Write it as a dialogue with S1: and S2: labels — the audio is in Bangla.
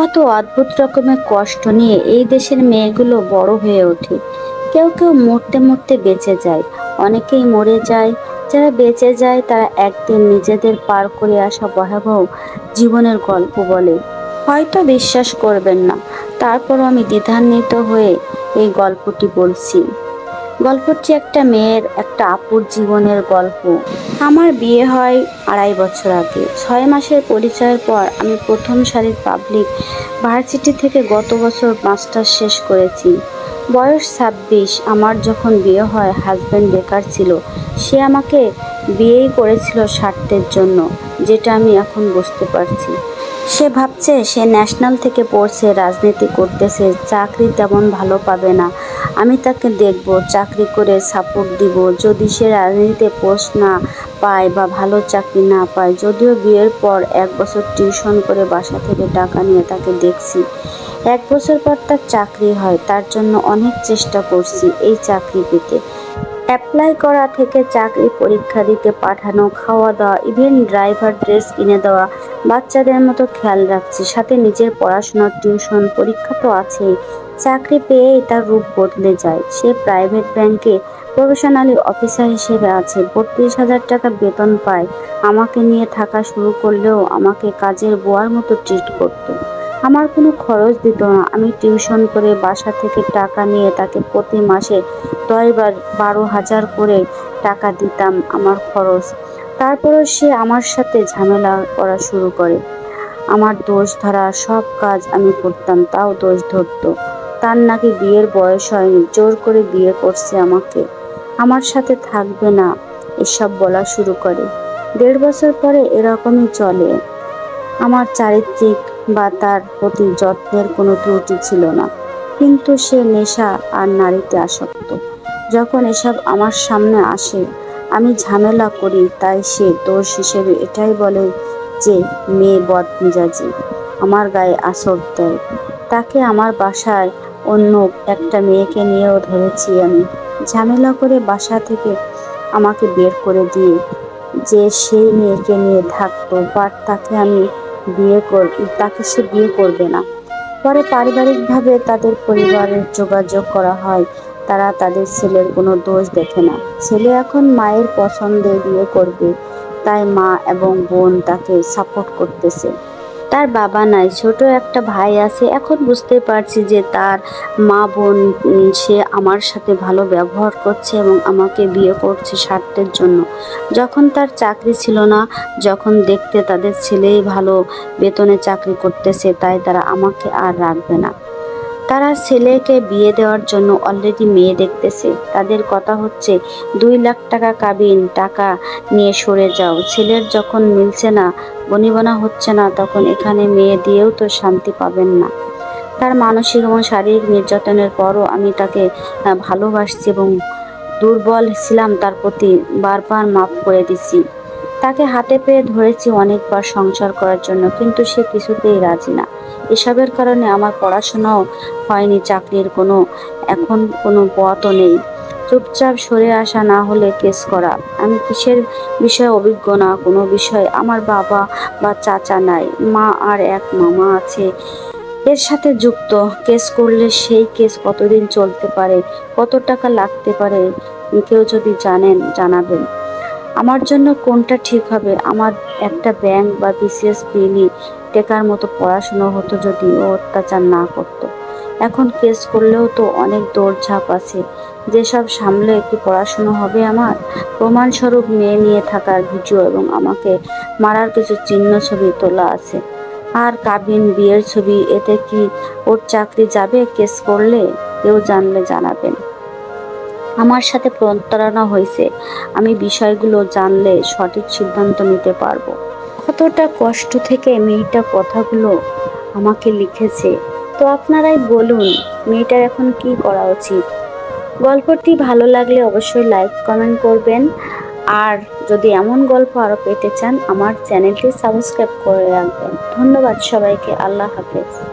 S1: কত অদ্ভুত রকমের কষ্ট নিয়ে এই দেশের মেয়েগুলো বড় হয়ে ওঠে। কেউ কেউ মরতে মরতে বেঁচে যায়। অনেকেই মরে যায়। যারা বেঁচে যায়, তারা একদিন নিজেদের পার করে আসা ভয়াবহ জীবনের গল্প বলে। হয়তো বিশ্বাস করবেন না। তারপরও আমি দ্বিধান্বিত হয়ে এই গল্পটি বলছি। গল্পটি একটা মেয়ের একটা আপুর জীবনের গল্প। আমার বিয়ে হয় আড়াই বছর আগে। ছয় মাসের পরিচয়ের পর আমি প্রথম সারির পাবলিক ভার্সিটি থেকে গত বছর মাস্টার শেষ করেছি। বয়স ছাব্বিশ। আমার যখন বিয়ে হয়, হাজব্যান্ড বেকার ছিল। সে আমাকে বিয়েই করেছিল স্বার্থের জন্য, যেটা আমি এখন বুঝতে পারছি। সে ভাবছে সে ন্যাশনাল থেকে পড়ছে, রাজনীতি করতেছে, চাকরি তেমন ভালো পাবে না। আমি তাকে দেখব, চাকরি করে সাপোর্ট দিব। যদি সে রাজনীতিতে পোস্ট না পায় বা ভালো চাকরি না পায়, যদিও বিয়ের পর এক বছর টিউশন করে বাসা থেকে টাকা নিয়ে তাকে দেখছি। এক বছর পর তার চাকরি হয়, তার জন্য অনেক চেষ্টা করছি এই চাকরি পেতে। অ্যাপ্লাই করা থেকে চাকরি পরীক্ষা দিতে, পাঠানো, খাওয়া দাওয়া ইভেন ড্রাইভার ড্রেস কিনে দেওয়া, বাচ্চাদের মতো খেয়াল রাখছি। সাথে নিজের পড়াশোনার টিউশন পরীক্ষা তো আছেই। চাকরি পেয়েই তার রূপ বদলে যায়। সে প্রাইভেট ব্যাংকে প্রফেশনালি অফিসার হিসেবে আছে। বত্রিশ হাজার টাকা বেতন পায়। আমাকে নিয়ে থাকা শুরু করলেও আমাকে কাজের বোয়ার মতো ট্রিট করতো। আমার কোনো খরচ দিত না। আমি টিউশন করে বাসা থেকে টাকা নিয়ে তাকে প্রতি মাসে দশ বার বারো হাজার করে টাকা দিতাম আমার খরচ। তারপরও সে আমার সাথে ঝামেলা করা শুরু করে। আমার দোষ ধরা সব কাজ আমি করতাম, তাও দোষ ধরতো। তার নাকি বিয়ের বয়স হয়নি, জোর করে বিয়ে করছে আমাকে। আমার সাথে থাকবে না, এসব বলা শুরু করে। দেড় বছর পরে এরকমই চলে। আমার চারিত্রিক বা তার প্রতি যত্নের কোনো ত্রুটি ছিল না। কিন্তু সে নেশা আর নারীতে আসক্ত। যখন এসব আমার সামনে আসে, আমি ঝামেলা করি, তাই সে দোষ হিসেবে এটাই বলে যে, মেয়ে বদ মেজাজি আমার গায়ে আসর দেয় তাকে আমার বাসায় অন্য একটা মেয়েকে নিয়েও ধরেছি আমি। ঝামেলা করে বাসা থেকে আমাকে বের করে দিয়ে যে সেই মেয়েকে নিয়ে থাকতো, বাট তাকে আমি বিয়ে কর, তাকে সে বিয়ে করবে না। পরে পারিবারিকভাবে তাদের পরিবারের যোগাযোগ করা হয়। তারা তাদের ছেলের কোনো দোষ দেখে না। ছেলে এখন মায়ের পছন্দে বিয়ে করবে। তাই মা এবং বোন তাকে সাপোর্ট করতেছে। তার বাবা নাই, ছোট একটা ভাই আছে। এখন বুঝতে পারছি যে তার মা বোন সে আমার সাথে ভালো ব্যবহার করছে এবং আমাকে বিয়ে করছে স্বার্থের জন্য। যখন তার চাকরি ছিল না, যখন দেখতে তাদের ছেলেই ভালো বেতনে চাকরি করতেছে, তাই তারা আমাকে আর রাখবে না। তারা ছেলেকে বিয়ে দেওয়ার জন্য অলরেডি মেয়ে দেখতেছে। তাদের কথা হচ্ছে, দুই লাখ টাকা কাবিন, টাকা নিয়ে সরে যাও। ছেলের যখন মিলছে না, বনিবনা হচ্ছে না, তখন এখানে মেয়ে দিয়েও তো শান্তি পাবেন না। তার মানসিক এবং শারীরিক নির্যাতনের পরও আমি তাকে ভালোবাসছি এবং দুর্বল ছিলাম তার প্রতি বারবার মাফ করে দিছি। তাকে হাতে পেয়ে ধরেছি অনেকবার সংসার করার জন্য, কিন্তু সে কিছুতেই রাজি না। এসবের কারণে আমার পড়াশোনাও হয়নি, চাকরির কোনো, এখন কোনো পথও নেই। চুপচাপ সরে আসা না হলে কেস করা। আমি কিসের বিষয়ে অভিজ্ঞ না, কোনো বিষয়? আমার বাবা বা চাচা নাই, মা আর এক মামা আছে। এর সাথে যুক্ত, কেস করলে সেই কেস কতদিন চলতে পারে, কত টাকা লাগতে পারে, কেউ যদি জানেন, জানাবেন। আমার জন্য কোনটা ঠিক হবে? আমার একটা ব্যাংক বা বিসিএস পিনি টেকার মতো পড়াশুনো হতো যদি ও অত্যাচার না করতো। এখন কেস করলেও তো অনেক দৌড়ঝাঁপ আছে। যেসব সামলে কি পড়াশুনো হবে আমার? প্রমাণস্বরূপ মেয়ে নিয়ে থাকার ভিডিও এবং আমাকে মারার কিছু চিহ্ন ছবি তোলা আছে। আর কাবিন বিয়ের ছবি, এতে কি ওর চাকরি যাবে? কেস করলে কেউ জানলে জানাবেন। আমার সাথে প্রতারণা হয়েছে। আমি বিষয়গুলো জানলে সঠিক সিদ্ধান্ত নিতে পারব। কতটা কষ্ট থেকে মেয়েটা কথাগুলো আমাকে লিখেছে। তো আপনারাই বলুন, মেয়েটার এখন কি করা উচিত? গল্পটি ভালো লাগলে অবশ্যই লাইক, কমেন্ট করবেন। আর যদি এমন গল্প আরও পেতে চান, আমার চ্যানেলটি সাবস্ক্রাইব করে রাখবেন। ধন্যবাদ সবাইকে, আল্লাহ হাফেজ।